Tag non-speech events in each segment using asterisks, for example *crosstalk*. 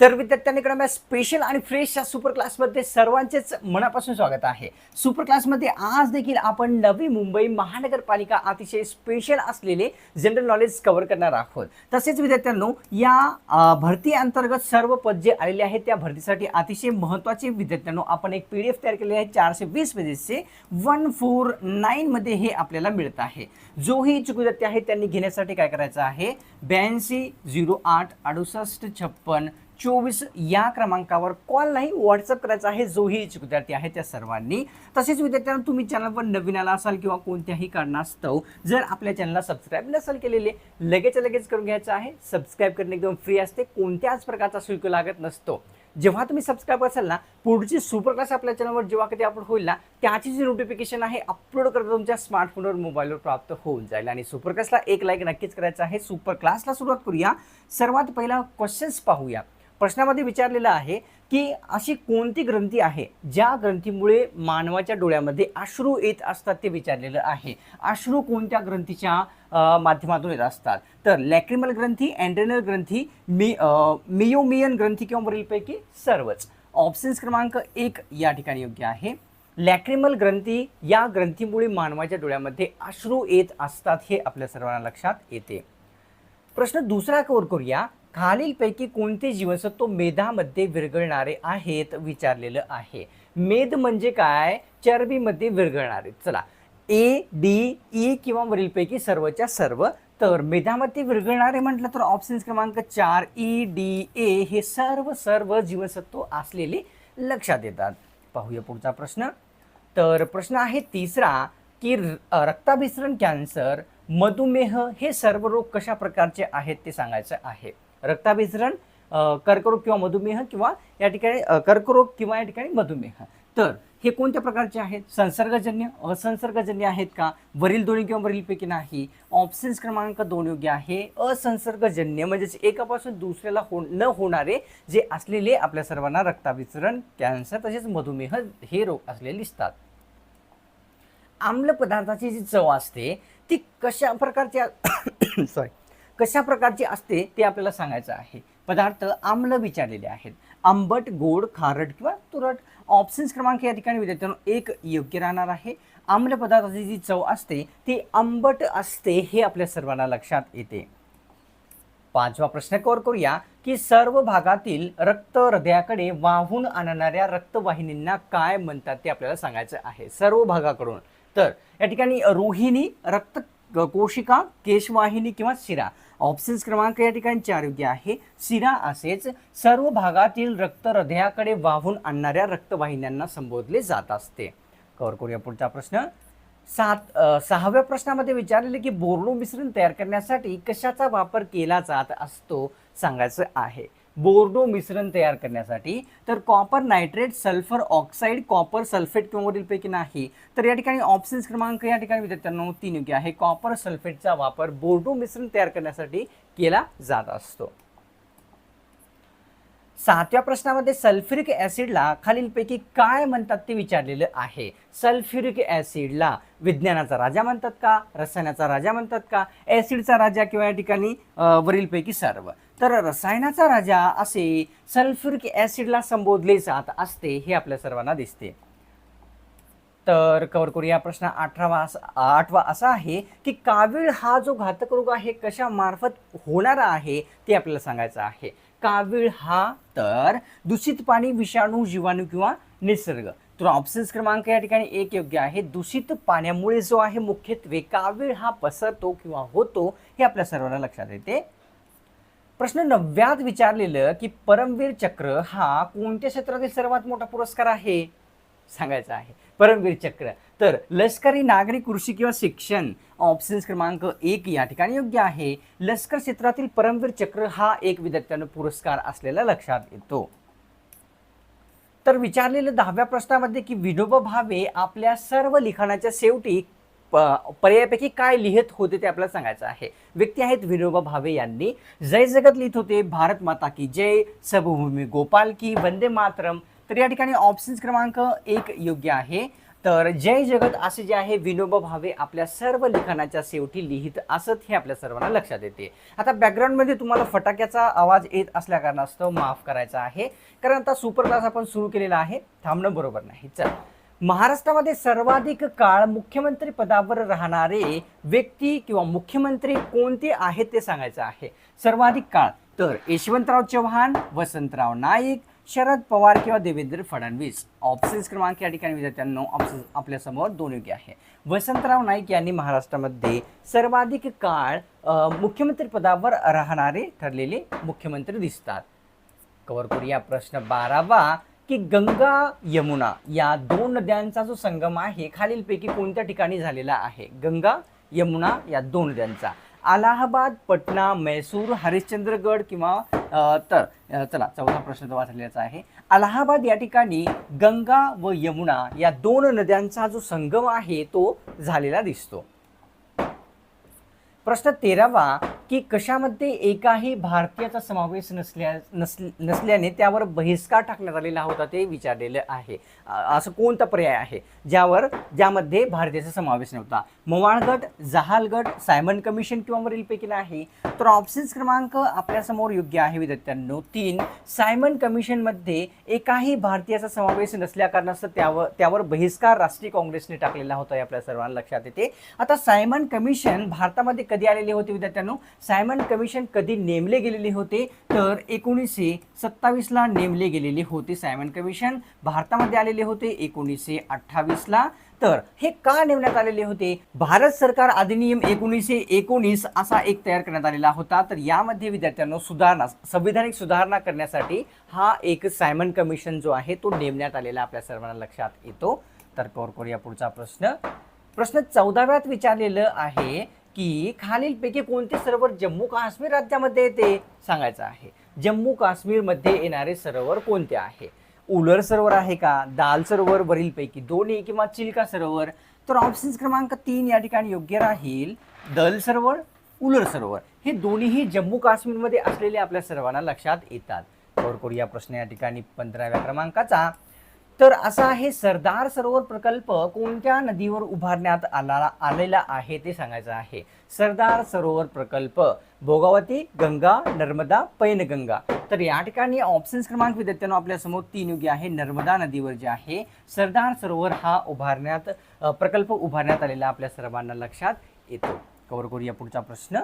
तर विद्यार्थ्यांकडे माझ्या स्पेशल आणि फ्रेश या सुपर क्लासमध्ये सर्वांचेच मनापासून स्वागत आहे. सुपर क्लासमध्ये आज देखील आपण नवी मुंबई महानगरपालिका अतिशय स्पेशल असलेले जनरल नॉलेज कव्हर करणार आहोत. तसेच विद्यार्थ्यांनो या भरती अंतर्गत सर्व पद जे आलेले आहेत त्या भरतीसाठी अतिशय महत्त्वाचे विद्यार्थ्यांनो आपण एक पी डी एफ तयार केलेले आहे चारशे वीस पेजेसचे वन फोर नाईनमध्ये हे आपल्याला मिळत आहे. जोही इच्छुक विद्यार्थी आहे त्यांनी घेण्यासाठी काय करायचं आहे? ब्याऐंशी झिरो आठ अडुसष्ट छप्पन चोवीस या क्रमांकावर कॉल नाही व्हॉट्सअप करायचा आहे जोही इच्छुक विद्यार्थी आहे त्या सर्वांनी. तसेच विद्यार्थ्यांना तुम्ही चॅनलवर नवीन आला असाल किंवा कोणत्याही कारणास्तव जर आपल्या चॅनलला सबस्क्राईब नसेल केलेले लगेच लगेच करून घ्यायचं आहे. सबस्क्राईब करणे एकदम फ्री असते. कोणत्याच प्रकारचा शुल्क लागत नसतो. जेव्हा तुम्ही सबस्क्राईब असाल ना पुढची सुपर क्लास आपल्या चॅनलवर जेव्हा कधी अपलोड होईल ना त्याची जी नोटिफिकेशन आहे अपलोड करता तुमच्या स्मार्टफोनवर मोबाईलवर प्राप्त होऊन जाईल. आणि सुपर क्लासला एक लाईक नक्कीच करायचं आहे. सुपर क्लासला सुरुवात करूया. सर्वात पहिला क्वेश्चन्स पाहूया. प्रश्नामध्ये विचारलेलं आहे की अशी कोणती ग्रंथी आहे ज्या ग्रंथीमुळे मानवाच्या डोळ्यामध्ये अश्रू येत असतात ते विचारलेलं आहे. अश्रू कोणत्या ग्रंथीच्या माध्यमातून येत असतात? तर लॅक्रिमल ग्रंथी अँड्रेनल ग्रंथी मी मियोमियन ग्रंथी किंवा वरीलपैकी सर्वच. ऑप्शन्स क्रमांक एक या ठिकाणी योग्य आहे. लॅक्रिमल ग्रंथी या ग्रंथीमुळे मानवाच्या डोळ्यामध्ये अश्रू येत असतात हे आपल्या सर्वांना लक्षात येते. प्रश्न दुसरा कवर करूया. खालीलपैकी कोणते जीवनसत्व मेधामध्ये विरघळणारे आहेत विचारलेलं आहे. मेद म्हणजे काय? चरबीमध्ये विरघळणारे. चला. ए डी ई किंवा वरीलपैकी सर्वच्या सर्व. तर मेधामध्ये विरघळणारे म्हटलं तर ऑप्शन क्रमांक चार ई डी ए हे सर्व सर्व जीवनसत्व असलेले लक्षात येतात. पाहूया पुढचा प्रश्न. तर प्रश्न आहे तिसरा की रक्ताभिसरण कॅन्सर मधुमेह हे सर्व रोग कशा प्रकारचे आहेत ते सांगायचं आहे? रक्ताभिसरण कर्करोग किंवा मधुमेह किंवा या ठिकाणी कर्करोग किंवा या ठिकाणी मधुमेह. तर हे कोणत्या प्रकारचे आहेत? संसर्गजन्य असंसर्गजन्य आहेत का? वरील दोन्ही किंवा वरीलपैकी नाही. ऑप्शन्स क्रमांक दोन योग्य आहे. असंसर्गजन्य म्हणजेच एकापासून दुसऱ्याला हो न होणारे जे असलेले आपल्या सर्वांना रक्ताभिसरण कॅन्सर तसेच मधुमेह हे रोग असलेले दिसतात. आम्ल पदार्थाची जी चव असते ती कशा प्रकारची सॉरी *coughs* कशा प्रकारची असते ते आपल्याला सांगायचं आहे. पदार्थ आम्ल विचारलेले आहेत. आंबट गोड खारट किंवा तुरट. ऑप्शन्स क्रमांक या ठिकाणी विद्यार्थ्यांनो एक योग्य राहणार आहे. आम्ल पदार्थाची जी चव असते ती आंबट असते हे आपल्या सर्वांना लक्षात येते. पाचवा प्रश्न कवर करूया की सर्व भागातील रक्त हृदयाकडे वाहून आणणाऱ्या रक्तवाहिनींना काय म्हणतात ते आपल्याला सांगायचं आहे. सर्व भागाकडून. तर या ठिकाणी रोहिणी रक्त कोशिका केशवाहिनी किंवा शिरा. ऑप्शन्स क्रमांक या ठिकाणी चार योग्य आहे. शिरा असेच सर्व भागातील रक्त हृदयाकडे वाहून आणणाऱ्या रक्तवाहिन्यांना संबोधले जात असते. कवर करूया पुढचा प्रश्न. सात सहाव्या प्रश्नामध्ये विचारलेले की बोर्डो मिश्रण तयार करण्यासाठी कशाचा वापर केला जात असतो सांगायचं आहे. बोर्डो मिश्रण तयार करण्यासाठी. तर copper nitrate sulphur oxide copper sulphate किंवा वरीलपैकी नाही. तर या ठिकाणी ऑप्शन्स क्रमांक या ठिकाणी विद्यार्थ्यांनो तीन योग्य आहे. कॉपर सल्फेटचा वापर बोर्डो मिश्रण तयार करण्यासाठी केला जात असतो. सातव्या प्रश्नामध्ये सल्फ्युरिक ॲसिडला खालीलपैकी काय म्हणतात ते विचारलेलं आहे. सल्फ्युरिक ॲसिडला विज्ञानाचा राजा म्हणतात का? रसायनाचा राजा म्हणतात का? ॲसिडचा राजा किंवा या ठिकाणी वरीलपैकी सर्व. तर रसायनाचा राजा असे सल्फ्युरिक ॲसिडला संबोधले जात असते हे आपल्या सर्वांना दिसते. तर कवर करूया प्रश्न अठरावा असा आठवा असा आहे की कावीळ हा जो घातक रोग आहे कशामार्फत होणारा आहे ते आपल्याला सांगायचं आहे. कावीळ हा तर दूषित पाणी विषाणू जीवाणू किंवा निसर्ग. तर ऑप्शन्स क्रमांक या ठिकाणी एक योग्य आहे. दूषित पाण्यामुळे जो आहे मुख्यत्वे कावीळ हा पसरतो किंवा होतो हे आपल्या सर्वांना लक्षात येते. प्रश्न नवव्यात विचारलेलं की परमवीर चक्र हा कोणत्या क्षेत्रातील सर्वात मोठा पुरस्कार आहे? सांगायचं आहे. परमवीर चक्र. तर लष्करी नागरी कृषी किंवा शिक्षण ऑप्शन्स क्रमांक एक या ठिकाणी योग्य आहे. लष्कर क्षेत्रातील परमवीर चक्र हा एक विद्यार्थ्यांना पुरस्कार असलेला लक्षात येतो. तर विचारलेलं दहाव्या प्रश्नामध्ये की विनोबा भावे आपल्या सर्व लिखाणाच्या शेवटी पर्यायापैकी काय लिहित होते ते आपल्याला सांगायचं आहे. व्यक्ती आहेत विनोबा भावे यांनी जय जगत लिहित होते भारत माता की जय सबभूमी गोपाल की वंदे मातरम. तर या ठिकाणी ऑप्शन्स क्रमांक एक योग्य आहे. तर जय जगत असे जे आहे विनोबा भावे आपल्या सर्व लिखाणाच्या शेवटी लिहित असत हे आपल्या सर्वांना लक्षात येते. आता बॅकग्राऊंडमध्ये तुम्हाला फटाक्याचा आवाज येत असल्या कारणास्तव माफ करायचा आहे. कारण आता सुपर क्लास आपण सुरू केलेला आहे. थांबणं बरोबर नाही. चल. महाराष्ट्रामध्ये सर्वाधिक काळ मुख्यमंत्री पदावर राहणारे व्यक्ती किंवा मुख्यमंत्री कोणते आहेत ते सांगायचं आहे. सर्वाधिक काळ. तर यशवंतराव चव्हाण वसंतराव नाईक शरद पवार किंवा देवेंद्र फडणवीस. ऑप्शन्स क्रमांक या ठिकाणी विद्यार्थ्यांना ऑप्शन आपल्यासमोर दोन योग्य आहे. वसंतराव नाईक यांनी महाराष्ट्रामध्ये सर्वाधिक काळ मुख्यमंत्री पदावर राहणारे ठरलेले मुख्यमंत्री दिसतात. कवर करूया प्रश्न बारावा. की गंगा यमुना या दोन नद्यांचा जो संगम आहे खालीलपैकी कोणत्या ठिकाणी झालेला आहे? गंगा यमुना या दोन नद्यांचा. अलाहाबाद पटना मैसूर हरिश्चंद्रगड किंवा तर चला चौथा प्रश्न तो वाचलेलाचा आहे. अलाहाबाद या ठिकाणी गंगा व यमुना या दोन नद्यांचा जो संगम आहे तो झालेला दिसतो. प्रश्न तेरावा की कशामध्ये एकाही भारतीयाचा समावेश नसल्या नसल नसल्याने त्यावर बहिष्कार टाकण्यात आलेला होता ते विचारलेलं आहे. असं कोणता पर्याय आहे? ज्यावर ज्यामध्ये भारतीयाचा समावेश नव्हता. मोमाळगट जहाल गट सायमन कमिशन किंवा वरीलपैकी नाही. तर ऑप्शन्स क्रमांक आपल्यासमोर योग्य आहे विद्यार्थ्यांनो. तीन सायमन कमिशनमध्ये एकाही भारतीयाचा समावेश नसल्या कारणास्तव त्यावर त्यावर बहिष्कार राष्ट्रीय काँग्रेसने टाकलेला होता हे आपल्या सर्वांना लक्षात येते. आता सायमन कमिशन भारतामध्ये कधी आलेले होते विद्यार्थ्यांनो? सायमन कमिशन कधी नेमले गेलेले होते? तर एकोणीसशे सत्तावीसला नेमले गेलेले होते सायमन कमिशन. भारतामध्ये आलेले होते एकोणीसशे अठ्ठावीसला. तर हे का नेमण्यात आलेले होते? भारत सरकार अधिनियम एकोणीसशे एकोणीस असा एक तयार करण्यात आलेला होता. तर यामध्ये विद्यार्थ्यांना सुधारणा संविधानिक सुधारणा करण्यासाठी हा एक सायमन कमिशन जो आहे तो नेमण्यात आलेला आपल्या सर्वांना लक्षात येतो. तर कवर करूया पुढचा प्रश्न. प्रश्न चौदाव्यात विचारलेलं आहे की खालीलपैकी कोणते सरोवर जम्मू काश्मीर राज्यामध्ये येते? सांगायचं आहे. जम्मू काश्मीरमध्ये येणारे सरोवर कोणते आहे? उलर सरोवर आहे का? दाल सरोवर वरीलपैकी दोन्ही किंवा चिल्का सरोवर? तर ऑप्शन्स क्रमांक तीन या ठिकाणी योग्य राहील. दल सरोवर उलर सरोवर. हे दोन्हीही जम्मू काश्मीरमध्ये असलेले आपल्या सर्वांना लक्षात येतात. कवर करूया प्रश्न या ठिकाणी पंधराव्या क्रमांकाचा. तर असा आहे सरदार सरोवर प्रकल्प कोणत्या नदीवर उभारण्यात आला आलेला आहे ते सांगायचं आहे. सरदार सरोवर प्रकल्प भोगावती गंगा नर्मदा पैनगंगा. तर या ठिकाणी ऑप्शन्स क्रमांक विद्यार्थ्यांनो आपल्यासमोर तीन योग्य आहे. नर्मदा नदीवर जे आहे सरदार सरोवर हा उभारण्यात प्रकल्प उभारण्यात आलेला आपल्या सर्वांना लक्षात येतो. कवर करूया पुढचा प्रश्न.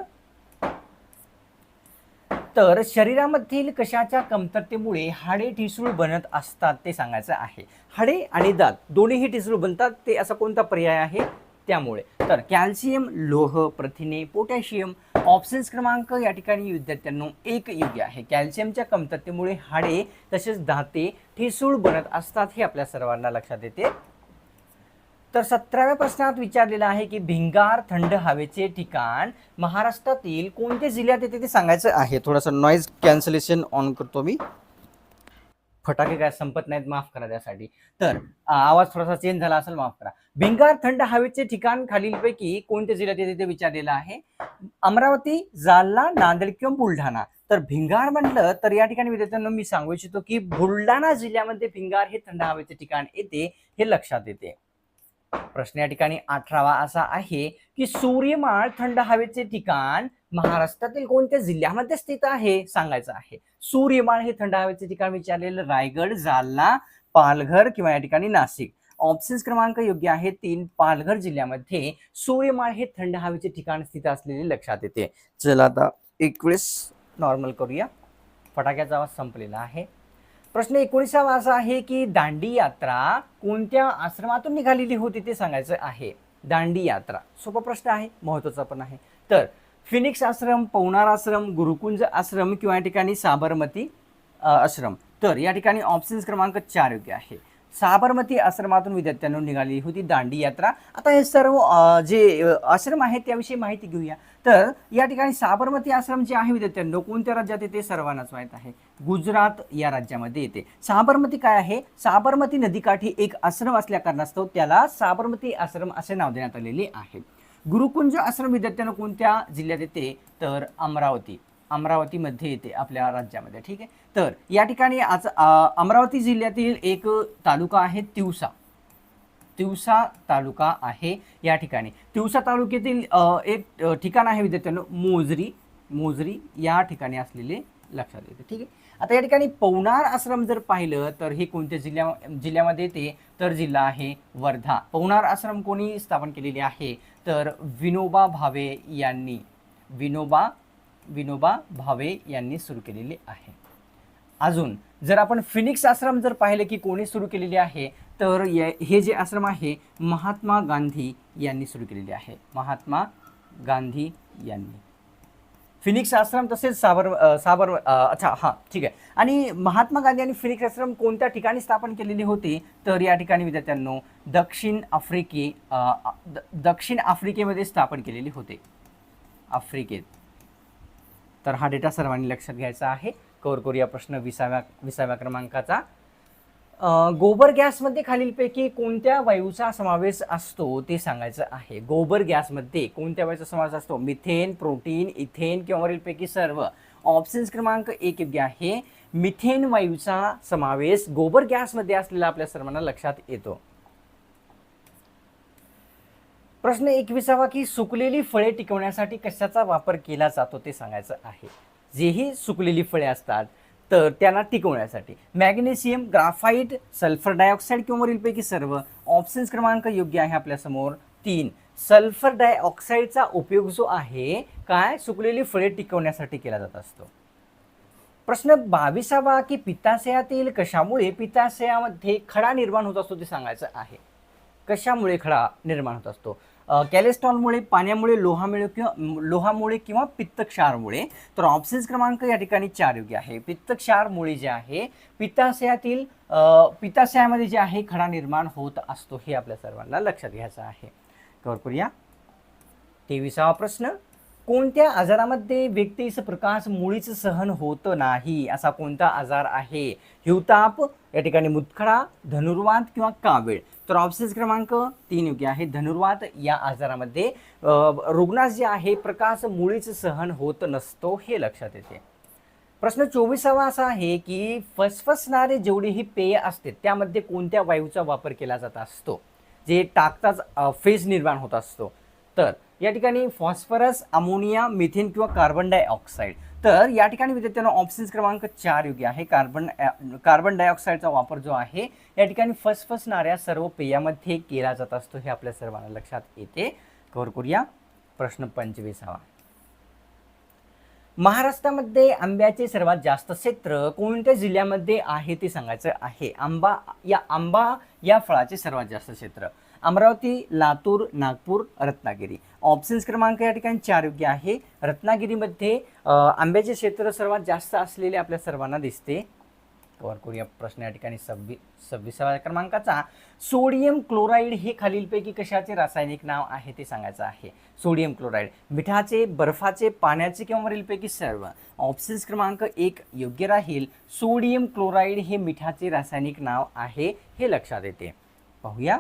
तर शरीरामधील कशाच्या कमतरतेमुळे हाडे ठिसूळ बनत असतात ते सांगायचं आहे. हाडे आणि दात दोन्हीही ठिसूळ बनतात ते असा कोणता पर्याय आहे? त्यामुळे. तर कॅल्शियम लोह प्रथिने पोटॅशियम ऑप्शन्स क्रमांक या ठिकाणी विद्यार्थ्यांनो एक योग्य आहे. कॅल्शियमच्या कमतरतेमुळे हाडे तसेच दाते ठिसूळ बनत असतात हे आपल्या सर्वांना लक्षात येते. तर सतराव्या प्रश्नात विचारलेलं आहे की भिंगार थंड हवेचे ठिकाण महाराष्ट्रातील कोणत्या जिल्ह्यात येते ते सांगायचं आहे. थोडंसं नॉईज कॅन्सलेशन ऑन करतो मी. फटाके काय संपत नाहीत माफ करा त्यासाठी. तर आवाज थोडासा चेंज झाला असेल माफ करा. भिंगार थंड हवेचे ठिकाण खालीलपैकी कोणत्या जिल्ह्यात येते ते विचारलेलं आहे? अमरावती जालना नांदेड किंवा बुलढाणा. तर भिंगार म्हटलं तर या ठिकाणी विद्यार्थ्यांना मी सांगू इच्छितो की बुलढाणा जिल्ह्यामध्ये भिंगार हे थंड हवेचे ठिकाण येते हे लक्षात येते. प्रश्न या ठिकाणी अठरावा असा आहे की सूर्यमाळ थंड हवेचे ठिकाण महाराष्ट्रातील कोणत्या जिल्ह्यामध्ये स्थित आहे? सांगायचं आहे. सूर्यमाळ हे थंड हवेचे ठिकाण विचारलेलं रायगड जालना पालघर किंवा या ठिकाणी नाशिक. ऑप्शन्स क्रमांक योग्य आहे तीन. पालघर जिल्ह्यामध्ये सूर्यमाळ हे थंड हवेचे ठिकाण स्थित असलेले लक्षात येते. चला आता एक वेळेस नॉर्मल करूया. फटाक्याचा आवाज संपलेला आहे. प्रश्न एकोणीसावा असा आहे की दांडी यात्रा कोणत्या आश्रमातून निघालेली होती ते सांगायचं आहे. दांडी यात्रा. सोपा प्रश्न आहे महत्त्वाचा पण आहे. तर फिनिक्स आश्रम पवनार आश्रम गुरुकुंज आश्रम किंवा या ठिकाणी साबरमती आश्रम. तर या ठिकाणी ऑप्शन्स क्रमांक चार योग्य आहे. साबरमती आश्रमातून विद्यार्थ्यांना निघाली होती दांडी यात्रा. आता हे सर्व जे आश्रम आहेत त्याविषयी माहिती घेऊया. तर या ठिकाणी साबरमती आश्रम जे आहे विद्यार्थ्यांनो कोणत्या राज्यात येते? सर्वांनाच माहीत आहे. गुजरात या राज्यामध्ये येते. साबरमती काय आहे? साबरमती नदीकाठी एक आश्रम असल्या कारणास्तव त्याला साबरमती आश्रम असे नाव देण्यात आलेले आहे. गुरुकुंज आश्रम विद्यार्थ्यांना कोणत्या जिल्ह्यात येते? तर अमरावती. अमरावतीमध्ये येते आपल्या राज्यामध्ये ठीक आहे? तर या ठिकाणी आज अमरावती जिल्ह्यातील एक तालुका आहे तिवसा. तिवसा तालुका आहे या ठिकाणी. तिवसा तालुक्यातील एक ठिकाण आहे विद्यार्थ्यांनो मोजरी. मोजरी या ठिकाणी असलेले लक्षात येते ठीक आहे? आता या ठिकाणी पवनार आश्रम जर पाहिलं तर हे कोणत्या जिल्ह्या जिल्ह्यामध्ये येते? तर जिल्हा आहे वर्धा. पवनार आश्रम कोणी स्थापन केलेले आहे? तर विनोबा भावे यांनी. विनोबा विनोबा भावे यांनी सुरू केलेले आहे. अजून जर आपण फिनिक्स आश्रम जर पाहिलं की कोणी सुरू केलेले आहे तर हे जे आश्रम आहे महात्मा गांधी यांनी सुरू केलेले आहे. महात्मा गांधी यांनी. फिनिक्स आश्रम तसेच साबर साबर अच्छा हां ठीक आहे. आणि महात्मा गांधी आणि फिनिक्स आश्रम कोणत्या ठिकाणी स्थापन केलेले होते? तर या ठिकाणी विद्यार्थ्यांनो दक्षिण आफ्रिके दक्षिण आफ्रिकेमध्ये स्थापन केलेले होते. आफ्रिकेत. तर हा डेटा सर्वांनी लक्षात घ्यायचा आहे. कवर करूया प्रश्न विसाव्या विसाव्या क्रमांकाचा. गोबर गॅसमध्ये खालीलपैकी कोणत्या वायूचा समावेश असतो ते सांगायचं आहे. गोबर गॅसमध्ये कोणत्या वायूचा समावेश असतो? मिथेन प्रोटीन इथेन किंवा वरीलपैकी सर्व. ऑप्शन्स क्रमांक एक योग्य आहे. मिथेन वायूचा समावेश गोबर गॅसमध्ये असलेला आपल्या सर्वांना लक्षात येतो. प्रश्न एकविसावा की सुकलेली फळे टिकवण्यासाठी कशाचा वापर केला जातो ते सांगायचं आहे. जेही सुकलेली फळे असतात तर त्यांना टिकवण्यासाठी. मॅग्नेशियम ग्राफाईट सल्फर डायऑक्साईड किंवा वरीलपैकी सर्व ऑप्शन्स क्रमांक योग्य आहे आपल्यासमोर. तीन सल्फर डायऑक्साईडचा उपयोग जो आहे काय? सुकलेली फळे टिकवण्यासाठी केला जात असतो. प्रश्न बावीसावा की पित्ताशयातील कशामुळे पित्ताशयामध्ये खडा निर्माण होत असतो ते सांगायचं आहे. कशामुळे खडा निर्माण होत असतो? कॅलेस्ट्रॉलमुळे पाण्यामुळे लोहामुळे किंवा लोहामुळे किंवा पित्तक्षारमुळे. तर ऑप्शन्स क्रमांक या ठिकाणी चार योग्य आहे. पित्तक्षारमुळे जे आहे पित्ताशयातील पित्ताशयामध्ये जे आहे खडा निर्माण होत असतो हे आपल्या सर्वांना लक्षात घ्यायचं आहे. कवर करूया. तेविसावा प्रश्न कोणत्या आजारामध्ये व्यक्तीस प्रकाश मुळीच सहन होत नाही? असा कोणता आजार आहे? हिवताप या ठिकाणी मुतखडा धनुर्वात किंवा कावीळ. तर ऑप्शन्स क्रमांक तीन योग्य आहे. धनुर्वात या आजारामध्ये रुग्णास जे आहे प्रकाश मुळीच सहन होत नसतो हे लक्षात येते. प्रश्न चोवीसावा असा आहे की फसफसणारे जेवढेही पेय असते त्यामध्ये कोणत्या वायूचा वापर केला जात असतो? जे टाकताच फेज निर्माण होत असतो. तर या ठिकाणी फॉस्फरस अमोनिया मिथेन किंवा कार्बन डायऑक्साईड तर या ठिकाणी विद्यार्थ्यांना ऑप्शन्स क्रमांक चार योग्य आहे. कार्बन कार्बन डायऑक्साईडचा वापर जो आहे या ठिकाणी फसफसणाऱ्या सर्व पेयामध्ये केला जात असतो हे आपल्या सर्वांना लक्षात येते. कवर करूया. प्रश्न पंचवीसावा. महाराष्ट्रामध्ये आंब्याचे सर्वात जास्त क्षेत्र कोणत्या जिल्ह्यामध्ये आहे ते सांगायचं आहे? आंबा या आंबा या फळाचे सर्वात जास्त क्षेत्र. अमरावती लातूर नागपूर रत्नागिरी. ऑप्शन्स क्रमांक या ठिकाणी चार योग्य आहे. रत्नागिरीमध्ये आंब्याचे क्षेत्र सर्वात जास्त असलेले आपल्या सर्वांना दिसते. कव्हर करूया प्रश्न या ठिकाणी. सव्वीस सव्वीसाव्या क्रमांकाचा. सोडियम क्लोराईड हे खालीलपैकी कशाचे रासायनिक नाव आहे ते सांगायचं आहे. सोडियम क्लोराईड मिठाचे बर्फाचे पाण्याचे किंवा वरीलपैकी सर्व. ऑप्शन्स क्रमांक एक योग्य राहील. सोडियम क्लोराईड हे मिठाचे रासायनिक नाव आहे हे लक्षात येते. पाहूया.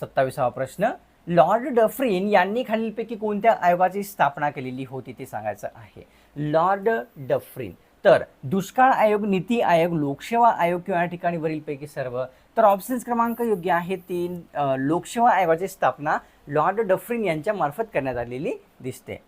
सत्तावीसावा प्रश्न. लॉर्ड डफरीन यांनी खालीलपैकी कोणत्या आयोगाची स्थापना केलेली होती ते सांगायचं आहे. लॉर्ड डफरीन तर दुष्काळ आयोग नीती आयोग लोकसेवा आयोग किंवा या ठिकाणी वरीलपैकी सर्व तर ऑप्शन्स क्रमांक योग्य आहे तीन लोकसेवा आयोगाची स्थापना लॉर्ड डफरिन यांच्या मार्फत करण्यात आलेली दिसते.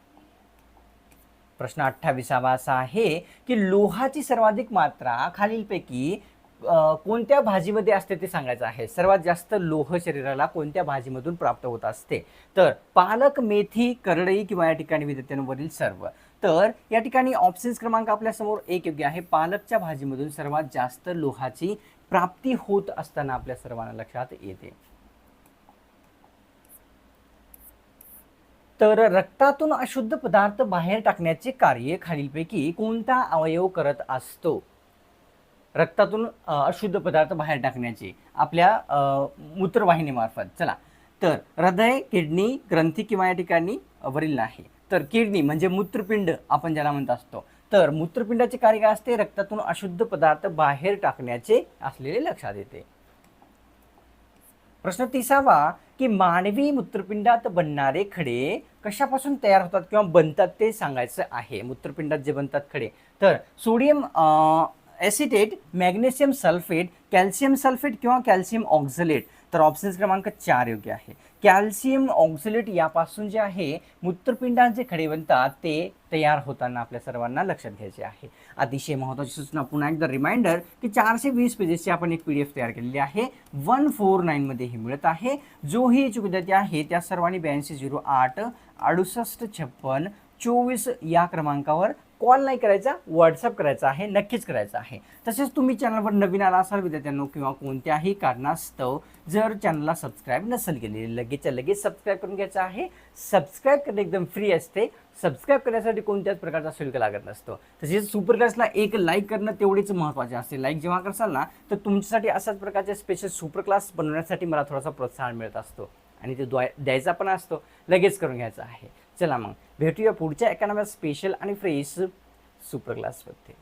प्रश्न अठ्ठावीसावा असा आहे की लोहाची सर्वाधिक मात्रा खालीलपैकी कोणत्या भाजीमध्ये असते ते सांगायचं आहे. सर्वात जास्त लोह शरीराला कोणत्या भाजीमधून प्राप्त होत असते? तर पालक मेथी करडई किंवा या ठिकाणी विद्यार्थ्यांवरील सर्व. तर या ठिकाणी ऑप्शन्स क्रमांक आपल्यासमोर एक योग्य आहे. पालकच्या भाजीमधून सर्वात जास्त लोहाची प्राप्ती होत असताना आपल्या सर्वांना लक्षात येते. तर रक्तातून अशुद्ध पदार्थ बाहेर टाकण्याचे कार्य खालीलपैकी कोणता अवयव करत असतो? रक्तातून अशुद्ध पदार्थ बाहेर टाकण्याचे आपल्या मूत्रवाहिनीमार्फत. चला. तर हृदय किडनी ग्रंथी किंवा या ठिकाणी वरील नाही. तर किडनी म्हणजे मूत्रपिंड आपण ज्याला म्हणत असतो. तर मूत्रपिंडाचे कार्य काय असते? रक्तातून अशुद्ध पदार्थ बाहेर टाकण्याचे असलेले लक्षात येते. प्रश्न तिसावा की मानवी मूत्रपिंडात बनणारे खडे कशापासून तयार होतात किंवा बनतात ते सांगायचं आहे. मूत्रपिंडात जे बनतात खडे. तर sodium acetate magnesium sulphate calcium sulphate किंवा कॅल्शियम ऑक्झलेट. तर ऑप्शन क्रमांक चार योग्य आहे. कॅल्शियम ऑक्झलेट यापासून जे आहे मूत्रपिंडांचे खडे बनतात ते तयार होताना आपल्या सर्वांना लक्षात घ्यायचे आहे. अतिशय महत्त्वाची सूचना पुन्हा एकदा रिमाइंडर की चारशे वीस पेजेसची आपण एक पी डी एफ तयार केलेली आहे. वन फोर नाईनमध्ये ही मिळत आहे. जो ही याची विद्यार्थी आहे त्या सर्वांनी ब्याऐंशी झिरो आठ अडुसष्ट छप्पन चोवीस या क्रमांकावर कॉल नाही करायचा व्हॉट्सअप करायचा आहे नक्कीच करायचा आहे. तसेच तुम्ही चॅनलवर नवीन आला असाल विद्यार्थ्यांनो किंवा कोणत्याही कारणास्तव जर चॅनलला सबस्क्राईब नसेल केलेली लगेचच्या लगेच सबस्क्राईब करून घ्यायचं आहे. सबस्क्राईब करणे एकदम फ्री असते. सबस्क्राईब करण्यासाठी कोणत्याच प्रकारचा शुल्क लागत नसतो. तसेच सुपर क्लासला एक लाईक करणं तेवढेच महत्त्वाचे असते. लाईक जेव्हा करसाल ना तर तुमच्यासाठी अशाच प्रकारचे स्पेशल सुपर क्लास बनवण्यासाठी मला थोडासा प्रोत्साहन मिळत असतो. आणि ते द्वाय द्यायचा पण असतो. लगेच करून घ्यायचा आहे. चला मग. भेटूया पुढच्या एका नव्या स्पेशल आणि फ्रेश सुपर क्लासमध्ये